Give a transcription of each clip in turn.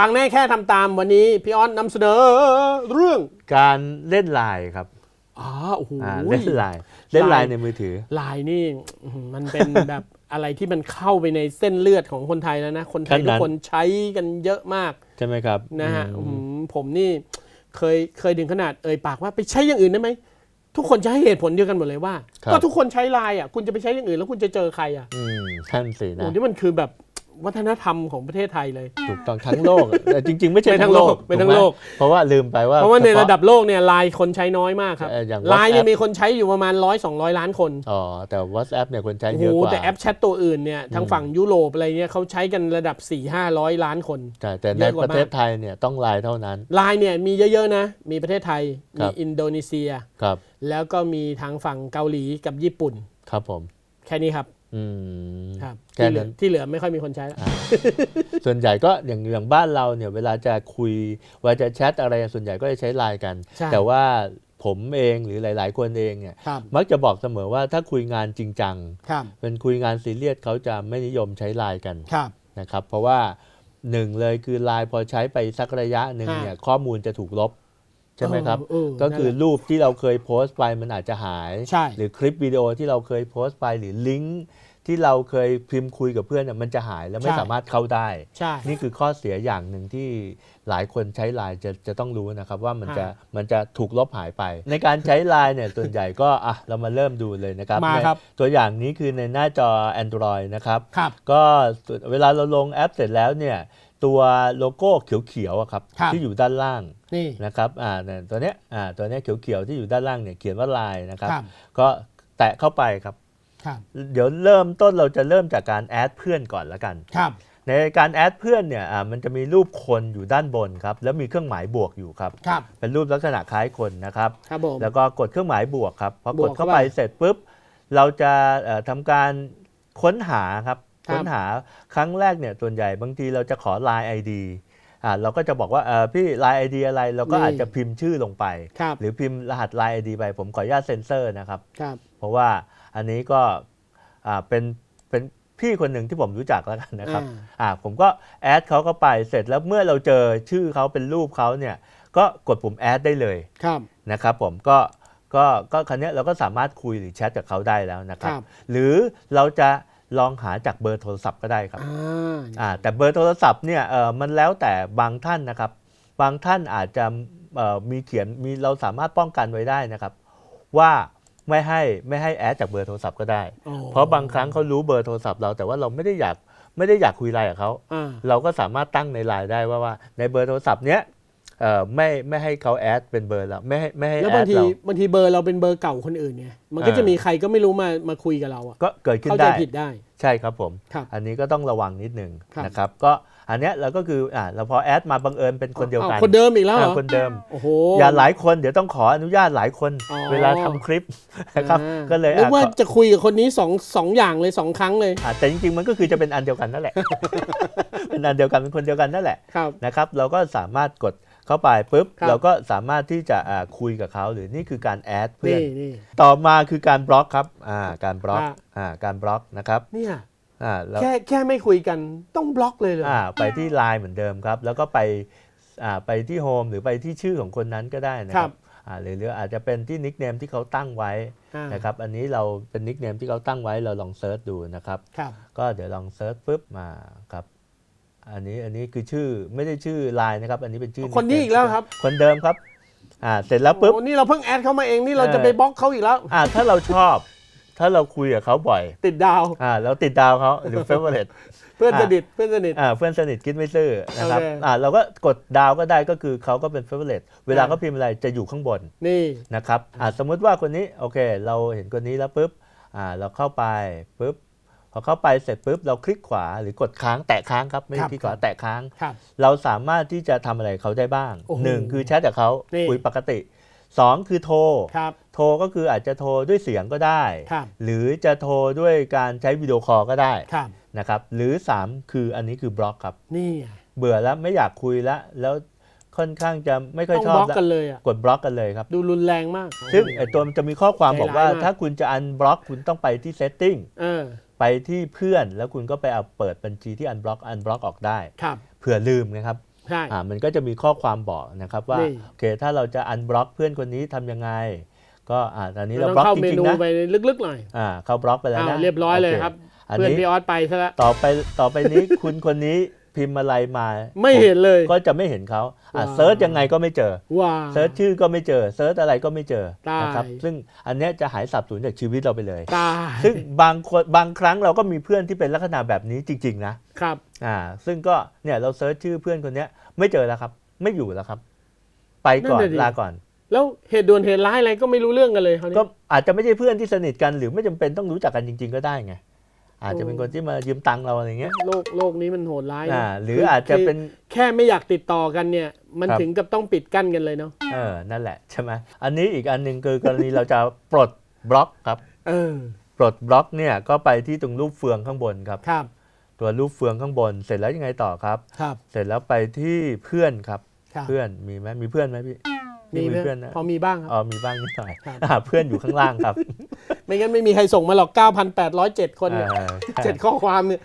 ปังแน่แค่ทำตามวันนี้พี่ออสนำเสนอเรื่องการเล่นไลน์ครับอ๋อโอ้โหอ่าเล่นไลน์เล่นไลไลน์น์ในมือถือ ไลน์นี่อื้อหือมันเป็นแบบ อะไรที่มันเข้าไปในเส้นเลือดของคนไทยแล้วนะ คนไทยขนาดทุกคนใช้กันเยอะมากใช่ไหมครับนะฮะอืมอื้อหือผมนี่เคยเคยถึงขนาดเอ่ยปากว่าไปใช้อย่างอื่นได้ไหม ทุกคนจะให้เหตุผลเดียวกันหมดเลยว่าก็ทุกคนใช้ไลน์อะคุณจะไปใช้อย่างอื่นแล้วคุณจะเจอใครอะอืมท่านสิโอ้นะนี่มันคือแบบ วัฒนธรรมของประเทศไทยเลย ถูกต้องทั้งโลกแต่จริง ๆ ไม่ใช่ไม่ทั้งโลกไม่ทั้งโลกถูไหมเพราะว่าลืมไปว่า เพราะว่าในฉพระดับโลกเนี่ยไลน์คนใช้น้อยมากครับเอ่ออย่างไลน์เนี่ย WhatsApp มีคนใช้อยู่ประมาณร้อยสองร้อยล้านคนอ๋อแต่ WhatsApp เนี่ยคนใช้โอ้เยโหอะกว่าแต่แอปแชทตัวอื่นเนี่ยทางฝั่งยุโรปอะไรเนี่ยเขาใช้กันระดับ4ี่ห้าร้อยล้านคนใช่แต่เยในอะกว่าประเทศไทยเนี่ยต้องไลน์เท่านั้นไลน์เนี่ยมีเยอะๆนะมีประเทศไทยครัมีบอินโดนีเซียครับแล้วก็มีทางฝั่งเกาหลีกับญี่ปุ่นครับผมแค่นี้ครับ อืมครับแค่ที่เหลืนั้อน ที่เหลือไม่ค่อยมีคนใช้แล้ว ส่วนใหญ่ก็อย่างอย่างบ้านเราเนี่ยเวลาจะคุยเวลาจะแชทอะไรส่วนใหญ่ก็จะใช้ไลน์กัน ใช่ แต่ว่าผมเองหรือหลาย ๆ คนเองเนี่ยครับมักจะบอกเสมอว่าถ้าคุยงานจริงจังครับเป็นคุยงานซีเรียสเขาจะไม่นิยมใช้ไลน์กันครับ นะครับ เพราะว่าหนึ่งเลยคือไลน์พอใช้ไปสักระยะหนึ่งฮะเนี่ยข้อมูลจะถูกลบ ใช่ไหมครับเออก็คือนั่นแหละรูปที่เราเคยโพสต์ไปมันอาจจะหาย ใช่ หรือคลิปวิดีโอที่เราเคยโพสต์ไปหรือลิงก์ที่เราเคยพิมพ์คุยกับเพื่อนเนี่ยมันจะหายแล้วไม่ใช่ สามารถเข้าได้ ใช่ นี่คือข้อเสียอย่างหนึ่งที่หลายคนใช้ไลน์จะจะต้องรู้นะครับ ว่ามันจะฮะมันจะถูกลบหายไป ในการใช้ไลน์เนี่ย ส่วนใหญ่ก็อะเรามาเริ่มดูเลยนะครับมาครับ ในตัวอย่างนี้คือในหน้าจอ Android นะครับ ครับ ก็เวลาเราลงแอปเสร็จแล้วเนี่ย ตัวโลโก้เขียวๆอะครับครับ ที่อยู่ด้านล่างนี่ นะครับอ่าเนี่ยตัวเนี้ยอ่าตัวเนี้ยเขียวๆที่อยู่ด้านล่างเนี่ยเขียนว่าไลน์นะครับ ครับ ก็แตะเข้าไปครับ ครับ เดี๋ยวเริ่มต้นเราจะเริ่มจากการแอดเพื่อนก่อนละกัน ครับ ในการแอดเพื่อนเนี่ยอ่ามันจะมีรูปคนอยู่ด้านบนครับแล้วมีเครื่องหมายบวกอยู่ครับครับ เป็นรูปลักษณะคล้ายคนนะครับ ครับผม แล้วก็กดเครื่องหมายบวกครับพอบวกกดเข้าเข้าไปไป เสร็จปุ๊บเราจะเอ่อทำการค้นหาครับ ครับค้นหาครั้งแรกเนี่ยส่วนใหญ่บางทีเราจะขอ Line ID อ่าเราก็จะบอกว่าเออพี่ Line ID อะไรเราก็นี่อาจจะพิมพ์ชื่อลงไปครับหรือพิมพ์รหัส Line ID ไป ผมขออนุญาตเซ็นเซอร์นะครับครับ เพราะว่าอันนี้ก็อ่าเป็นเป็นพี่คนหนึ่งที่ผมรู้จักแล้วกันนะครับอ่าอ่าผมก็แอดเขาเข้าไปเสร็จแล้วเมื่อเราเจอชื่อเขาเป็นรูปเขาเนี่ยก็กดปุ่มแอดได้เลยครับนะครับผมก็ก็ก็ครั้นี้ยเราก็สามารถคุยหรือแชทกับเขาได้แล้วนะครับครับหรือเราจะ ลองหาจากเบอร์โทรศัพท์ก็ได้ครับอ่าอ่าแต่เบอร์โทรศัพท์เนี่ยเออมันแล้วแต่บางท่านนะครับ บางท่านอาจจะเอ่อมีเขียนมีเราสามารถป้องกันไว้ได้นะครับ ว่าไม่ให้ไม่ให้แอดจากเบอร์โทรศัพท์ก็ได้โอ้เพราะบางครั้งเขารู้เบอร์โทรศัพท์เราแต่ว่าเราไม่ได้อยากไม่ได้อยากคุยไลน์กับเขาอ่าเราก็สามารถตั้งในไลน์ได้ว่าว่าในเบอร์โทรศัพท์เนี้ยเอ่อ ไม่ไม่ให้เขาแอดเป็นเบอร์เราไม่ให้ไม่ให้แล้วแอบางดทีเราบางทีเบอร์เราเป็นเบอร์เก่าคนอื่นไงมันก็จะอ่ามีมีใครก็ไม่รู้มามาคุยกับเราอะก็เกิดขึ้นเข้าใจได้ผิดได้ ใช่ครับผมครับอันนี้ก็ต้องระวังนิดหนึ่งครับนะครับก็อันเนี้ยเราก็คืออ่าเราพอแอดมาบังเอิญเป็นคนเดียวกันอ้าคนเดิมอีกแล้วเหรออ่าคนเดิมโอ้โหอย่าหลายคนเดี๋ยวต้องขออนุญาตหลายคนอ๋อเวลาทำคลิปนะครับอ่าก็เลยนึกอะว่าขอจะคุยกับคนนี้สองสองอย่างเลยสองครั้งเลยอะแต่จริงๆมันก็คือจะเป็นอันเดียวกันนั่นแหละเป็นอันเดียวกันเป็นคนเดียวกันนั่นแหละครับนะครับเราก็สามารถกด เข้าไปปุ๊บครับเราก็สามารถที่จะอ่าคุยกับเขาหรือนี่คือการแอดเพื่อนนี่นี่ต่อมาคือการบล็อกครับอ่าการบล็อกอ่าอ่าการบล็อกนะครับเนี่ยอ่าแล้วแค่แค่ไม่คุยกันต้องบล็อกเลยเลยอ่าไปที่ไลน์เหมือนเดิมครับ แล้วก็ไปอ่าไปที่โฮมหรือไปที่ชื่อของคนนั้นก็ได้นะคครัรับบอ่าหรือหรืออาจจะเป็นที่นิกเนมที่เขาตั้งไว้อ่านะครับอันนี้เราเป็นนิกเนมที่เขาตั้งไว้เราลองเซิร์ชดูนะครับครับก็เดี๋ยวลองเซิร์ชปุ๊บมาครับ อันนี้อันนี้คือชื่อไม่ได้ชื่อไลน์นะครับ อันนี้เป็นชื่อคนนี้ nickname อีกแล้วครับ คนเดิมครับอ่าเสร็จแล้วปุ๊บโอ้นี่เราเพิ่งแอดเข้ามาเองนี่เราเออจะไปบล็อกเขาอีกแล้วอ่าถ้าเราชอบ ถ้าเราคุยกับเขาบ่อย ติดดาวอ่าเราติดดาวเขาหรือ favorite เพื่อนอะสนิทเพื่อนสนิทอ่าเพื่อนสนิทคิดไม่ซื่อนะครับโอเคอ่าเราก็กดดาวก็ได้ก็คือเขาก็เป็น favorite เวลาอ่าเขาพิมพ์อะไรจะอยู่ข้างบนนี่นะครับอ่าสมมุติว่าคนนี้โอเค เราเห็นคนนี้แล้วปุ๊บอ่าเราเข้าไปปุ๊บ พอเข้าไปเสร็จปุ๊บเราคลิกขวาหรือกดค้างแตะค้างครับไม่คใช่รับคลิกขวาแตะค้างครับเราสามารถที่จะทำอะไรกับเขาได้บ้างโอ้โหหนึ่งคือแชทกับเขานี่คุยปกติสองคือโทรครับโทรก็คืออาจจะโทรด้วยเสียงก็ได้ครับหรือจะโทรด้วยการใช้วิดีโอคอลก็ได้ครับนะครับหรือ 3 คืออันนี้คือบล็อกครับนี่ไงเบื่อแล้วไม่อยากคุยแล้วแล้วค่อนข้างจะไม่ค่อยต้องชอบบล็อกแล้วกันเลยอะกดบล็อกกันเลยครับ ดูรุนแรงมาก ซึ่งไอตัวมันจะมีข้อความใจบอกว่าร้ายมากถ้าคุณจะอันบล็อกคุณต้องไปที่ setting เออ ไปที่เพื่อนแล้วคุณก็ไปเอาเปิดบัญชีที่อันบล็อกอันบล็อกออกได้ครับเผื่อลืมนะครับใช่อ่ามันก็จะมีข้อความบอกนะครับว่านี่โอเคถ้าเราจะอันบล็อกเพื่อนคนนี้ทำยังไง ก็อ่าตอนนี้เราเราต้องบล็อกเข้าจเมริงนูๆนะไปลึกๆหน่อยอ่าเข้าบล็อกไปแล้วอ้าวนะเรียบร้อยเลยโครับอันเพื่อนนี้พี่ออสไปซะแล้วต่อไปต่อไปนี้คุณคนนี้ พิมพ์อะไรมาไม่เห็นเลยก็จะไม่เห็นเขาอะว้าวเซิร์ชยังไงก็ไม่เจอว้าเซิร์ชชื่อก็ไม่เจอเซิร์ชอะไรก็ไม่เจอตายนะครับซึ่งอันเนี้ยจะหายสับสูญจากชีวิตเราไปเลยตายซึ่งบางคนบางครั้งเราก็มีเพื่อนที่เป็นลักษณะแบบนี้จริง ๆ นะครับอ่าซึ่งก็เนี่ยเราเซิร์ชชื่อเพื่อนคนเนี้ยไม่เจอแล้วครับ ไม่อยู่แล้วครับ ไปก่อนนั่นน่ะดิลาก่อนแล้วเหตุด่วนเหตุร้ายอะไรก็ไม่รู้เรื่องกันเลยคราวนี้ก็อาจจะไม่ใช่เพื่อนที่สนิทกันหรือไม่จำเป็นต้องรู้จักกันจริง ๆ ก็ได้ไง อาจจะเป็นคนที่มายืมตังค์เราอะไรเงี้ยโลกโลกนี้มันโหดร้ายนะอ่าหรือคือาจจะเป็นแค่ไม่อยากติดต่อกันเนี่ย มันครับถึงกับต้องปิดกั้นกันเลยเนาะเออนั่นแหละใช่ไหมอันนี้อีกอันหนึ่งคือกรณีเราจะปลดบล็อกครับเออปลดบล็อกเนี่ยก็ไปที่ตรงรูปเฟืองข้างบนครับครับ ตัวรูปเฟืองข้างบน เสร็จแล้วยังไงต่อครับครับ เสร็จแล้วไปที่เพื่อนครับครับเพื่อนมีไหมมีเพื่อนไหมพี่ มีพี่ไหมเพื่อนนะพอมีบ้างครับอ๋อมีบ้างนิดหน่อยครับอ่าเพื่อนอยู่ข้างล่างครับ ไม่งั้นไม่มีใครส่งมาหรอก 9,807 คนเนี่ยอ่าเจ็ดข้อความเนี่ย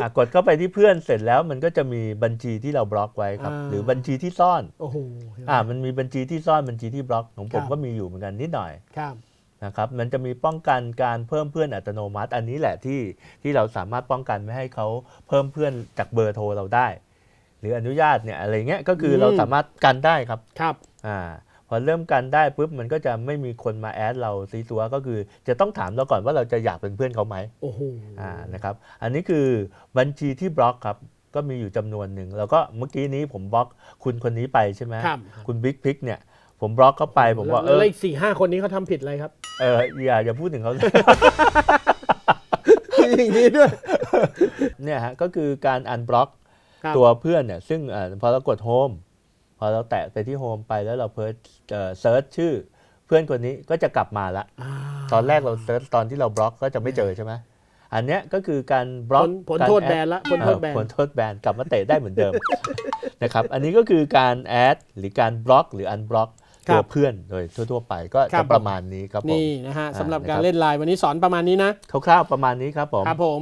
อะกดเข้าไปที่เพื่อนเสร็จแล้วมันก็จะมีบัญชีที่เราบล็อกไว้ครับอ่าหรือบัญชีที่ซ่อนโอ้โหเห็นไหมอ่ามันมีบัญชีที่ซ่อนบัญชีที่บล็อกของผมครับก็มีอยู่เหมือนกันนิดหน่อยครับนะครับมันจะมีป้องกันการเพิ่มเพื่อนอัตโนมัติ อันนี้แหละที่ที่เราสามารถป้องกันไม่ให้เขาเพิ่มเพื่อนจากเบอร์โทรเราได้ หรืออนุญาตเนี่ยอะไรเงี้ยก็คือเราสามารถกันได้ครับครับ อ่าพอเริ่มกันได้ปุ๊บมันก็จะไม่มีคนมาแอดเราซีซัวก็คือจะต้องถามเราก่อนว่าเราจะอยากเป็นเพื่อนเขาไหมโอ้โหอ่านะครับอันนี้คือบัญชีที่บล็อกครับก็มีอยู่จำนวนหนึ่งแล้วก็เมื่อกี้นี้ผมบล็อกคุณคนนี้ไปใช่ไหมครับ คุณบิ๊กพิกเนี่ยผมบล็อกเข้าไปผมว่าเอแล้วอเลขสี่ห้าคนนี้เขาทำผิดอะไรครับเอออย่าอย่าพูดถึงเขาอย่างนี้ด้วยเนี่ยฮะก็คือการอันบล็อกครับตัวเพื่อนเนี่ยซึ่งอ่าพอเรากดโฮมพ อเราแตะไปที่โฮมไปแล้วเราเพิร์เซิร์ชชื่อ เพื่อนคนนี้ก็จะกลับมาละาตอนแรกเราเซิร์ชตอนที่เราบล็อกก็จะไม่เจอใช่ไหมอันเนี้ยก็คือการบล็อกผลผลการโทษอดแบนละผลโทษแบนเอ่อผลโทษแบนกลับมาเตะได้เหมือนเดิมนะครับอันนี้ก็คือการแอดหรือการบล็อกหรืออันบล็อกครัตัวบเพื่อนโดยทั่ว ๆ ไปก็ครัจะบประมาณนี้ครับผมนี่นะฮะอ่าสำหรับนะครับการเล่นไลน์วันนี้สอนประมาณนี้นะคร่าวๆประมาณนี้ครับผมครับผม